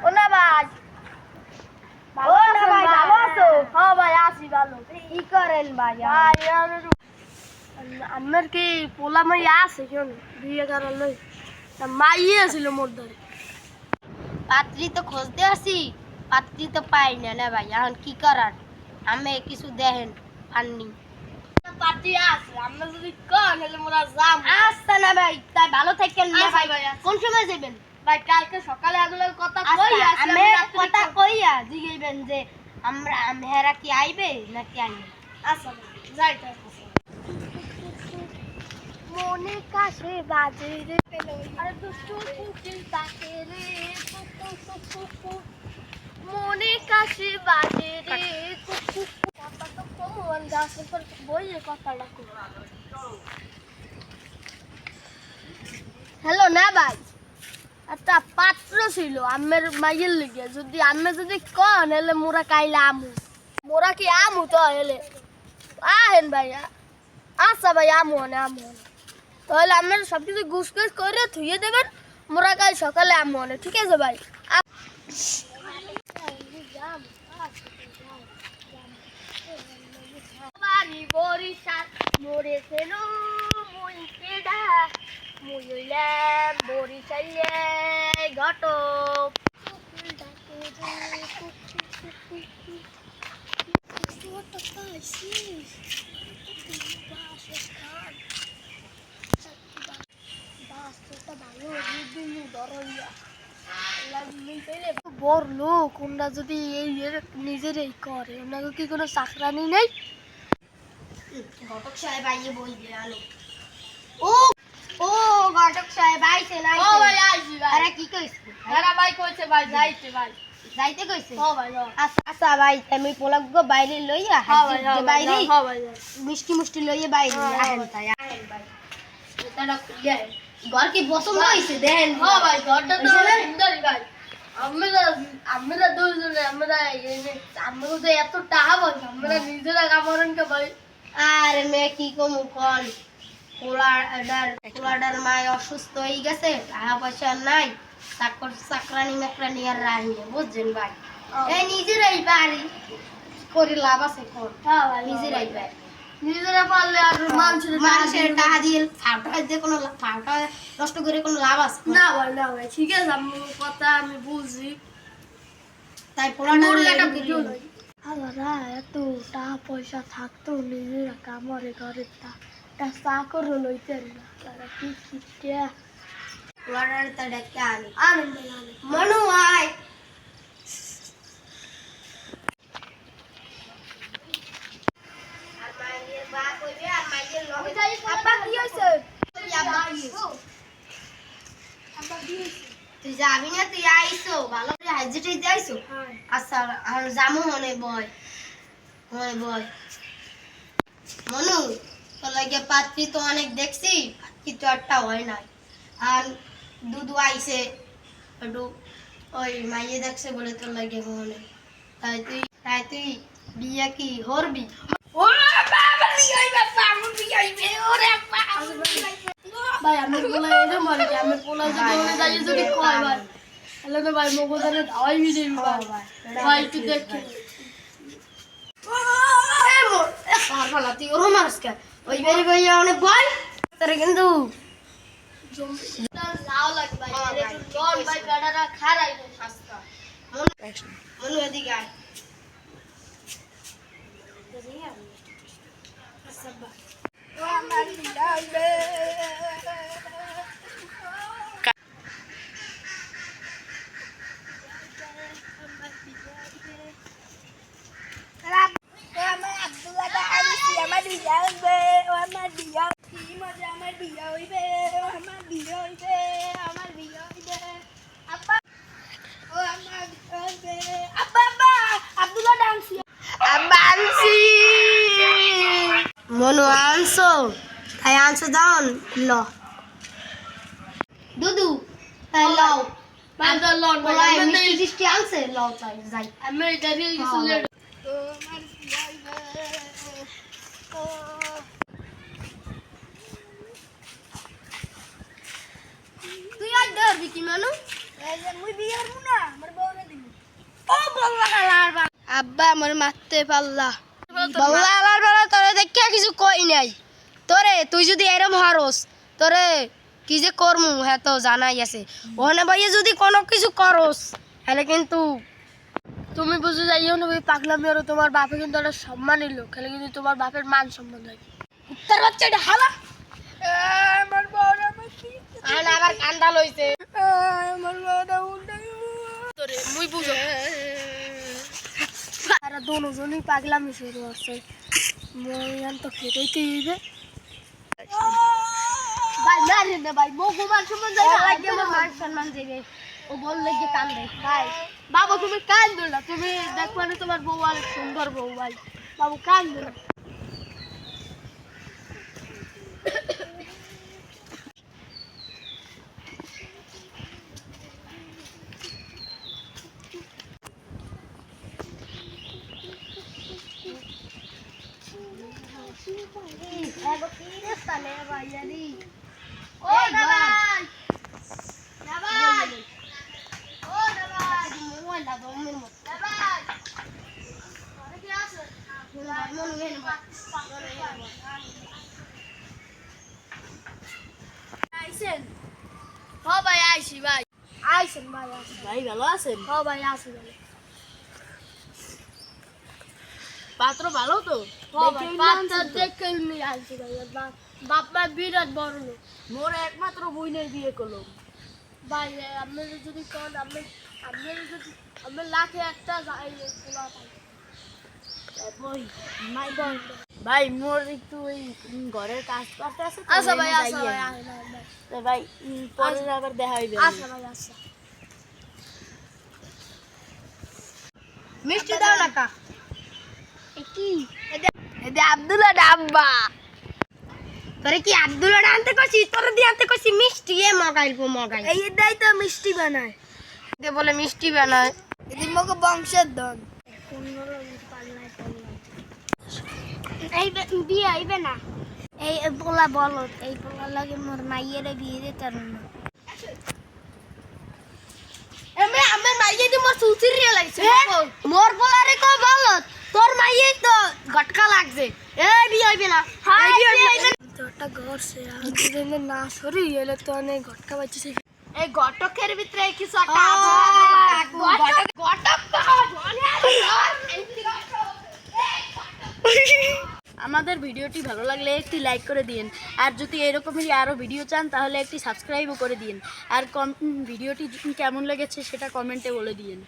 ও না ভাই ও না ভাই ভালো আছো? হ্যাঁ ভাই আছি ভালো। কি করেন ভাই? আমার কি পোলা মাই আছে কেন? বিয়ে করার লই। মাইয়ে ছিল মোর ধরে পাত্রী তো খুঁজতে আসি পাত্রী তো পাই না না ভাই এখন কি করার? আমি কিছু দেখেন আছে আমরা যদি কন হলে মোরা যাম। আচ্ছা না ভাই তাই ভালো থাকেন না আচ্ছা ভাই। আচ্ছা। কোন সময় যাবেন? ভাই কালকে সকালে কথা কই আমি কথা কইয়া জিগাইবেন যে আমরা মেয়েরা কি আইবে নাকি আইবে আচ্ছা যাই তাই মনে কাছে বাজে রে। আরে দুষ্টু কুকিল তাকে রে, কুকু কুকু মনে কাছে বাজে রে, কুকু কথা তো কমন গাছের পর বইয়ে কথাটা হ্যালো, না ভাই। একটা পাত্র ছিল আমের মাইয়ের লিগে। যদি আমি যদি কন হেলে মোরা কাইলে আমু। মোরা কি আমু তো হেলে আহেন ভাই আচ্ছা ভাই, আমু আমু তাহলে আপনার সব কিছু গুছ করে ধুয়ে দেবেন। মোরা কাল সকালে আমু হনে ঠিক আছে ভাই? বাড়ি বরিশাল মুই বড় লোক ওনারা যদি এই নিজেরাই করে ওনাকে কি কোনো চাকরানি নেই? ঘটক সাহেব আইয়ে বলবে আলো। ও ও ঘটক সাহেব আইছে না ও ভাই আইছি ভাই। আরে কি কইছে? এরা ভাই কইছে ভাই যাইতে ভাই। যাইতে কইছে? ও ভাই আচ্ছা ভাই তুমি পোলাগ্য বাইরে লইয়া ভাই হাজির যে বাইরে ভাই মিষ্টি মিষ্টি লইয়া বাইরে আহেন। তাই আহেন ভাই। এটা খুলিয়া ঘর কি পছন্দ হইছে দেখেন হ্যাঁ ভাই ঘরটা তো? ভাই। আমরা আমরা দুজনে আমরা আমরা তো এত টাকা পাই আমরা নিজেরা কামড়ন কে আর মে কি কমু কল? পোলাডার পোলাডার মায় অসুস্থ হয়ে গেছে টাকা পয়সা নাই চাকর চাকরানি মেকরানি আর রাহি বুঝছেন ভাই? এই নিজেরাই পারি করে লাভ আছে কোন নিজেরাই পারি নিজেরা পারলে আর মানুষের টাকা মানুষের দিয়ে- টাকা দিয়ে ফাউটা দিয়ে কোনো ফাউটা নষ্ট করে কোনো লাভ আছে? না ভাই না ভাই ঠিক আছে আমি কথা আমি বুঝি তাই একটা ভিডিও আলাদা এত টাকা পয়সা থাকতো নিজেরা কামড়ে ঘরে তা তা চাকরও লইতেন না। তারা কি তা ডেকে আনি। আনন্দ মনু আয় আর মাইয়ের বাপ হইবে আর মাইয়ের লগে আব্বা কি হয়েছে তুই আব্বা কি হইছে? তুই যাবি না তুই আইসো ভালো করে হাজিটাই যাইছো আচ্ছা আর জামু মনে বয় মনে বয়। মনু তোর লাগে পাত্রী তো অনেক দেখছি পাত্রী তো একটা হয় নাই। আর দুধু আইছে একটু ওই মাইয়ে দেখছে বলে তোর লাগে মনে। তাই তুই তাই তুই বিয়ে কি হরবি ভাই আমি বলে এনে মরে যাই আমি পোলা যদি ওনে যাই যদি কয় ভাই তাহলে তো ভাই মগো জানে দাওয়াই বিদে ভাই ভাই একটু দেখি। তুই ওরও মানুষ কে ওই বেরি বইয়া অনেক ভয় তোর কিন্তু লাও গাড়ারা খারাই হাসতা মনু এদিকে আয় মনু আনছো তাই আনছো দাও ল দুদু তাই লও ভাই তো লন ভাই বলাই আমি মিষ্টি টিষ্টি আনছে লও তাই আজ ধরবি কি মানু মুই বিয়ে করব না আমার বউরে দিবি ও বল্লা আব্বা আমার মারতে পারলা। বল্লা হালার বেলা তোরে দেখিয়া কই নাই। তোরে, তুই যদি এরম হারস, তোরে কি যে করমু হ্যাঁ তো জানাই আছে। ওখানে ভাইয়ে যদি কোনো কিছু করস, তাহলে কিন্তু তুমি বুঝে যাইও না ওই পাগলামি আর তোমার বাপে কিন্তু একটা সম্মানের লোক খেলে কিন্তু তোমার বাপের মান সম্মান থাকে উত্তর বাচ্চা এটা, হালা। আমার বউরে আমার আবার কান্দা লইছে। আমার বউরে উল্টাই তোরে, মুই বুঝো। আর দুজনই পাগলামি শুরু হচ্ছে মই আন তো খেতেই হইবে। ভাই মারি না ভাই মগু মান সম্মান লাগে মান সম্মান দেবে? ও বললে যে কান্দে। ভাই বাবু তুমি কান না তুমি দেখো না তোমার বউ অনেক সুন্দর বউ ভাই। বাবু কান না ও ভাই ভাই ও ভাই মোবাইল দাও মনের মতো ভাই আরে কি আছে মন মেন আইছেন হ আইছি ভাই আইছেন ভাই ভাই ভালো আছেন হ ভাই আসি ভাই পাত্র ভালো তো পাঁচটা দেখে নিয়ে আইছি ভাই বাপ মা বিরাট বড় লোক মোর একমাত্র বইনের বিয়ে করল ভাই আপনি যদি কোন আপনি আপনি যদি আপনি লাখে একটা যাই খোলা পাই ভাই মোর একটু ওই ঘরের কাজ করতে আছে আচ্ছা ভাই আচ্ছা ভাই আচ্ছা ভাই। তো ভাই পরে আবার দেখা হইবে। আচ্ছা ভাই আচ্ছা। মিষ্টি দাও না কা। কি? এদে আব্দুল্লাহ ডাব্বা তোরে কি আব্দুল্লাহ আনতে কইছি? তোরে দিয়ে আনতে কইছি মিষ্টি এ মগাইল পো মগাইল। এই দাই তো মিষ্টি বানায়। দে বলে মিষ্টি বানায়। এদি মগে বংশের ধন। এই বিয়ে আইবে না। এই পোলা বলো এই পোলা লাগে মোর মাইয়ের বিয়ে দিতে না। এমে আমি মাইয়ে দি মোর সুচির রে লাগছে মোর পোলারে কো বলো তোর মাইয়ে তো গটকা লাগছে। এই বিয়ে আইবে না। এই বিয়ে আইবে না। ঘর সে আগে না সরি এলে তো অনেক ঘটকা বাজছে এই গটকের ভিতরে কিছু একটা আছে গটক গটক আমাদের ভিডিওটি ভালো লাগলে একটি লাইক করে দিন আর যদি এরকমই আরও ভিডিও চান, তাহলে একটি সাবস্ক্রাইবও করে দিন আর কম ভিডিওটি কেমন লেগেছে সেটা কমেন্টে বলে দিন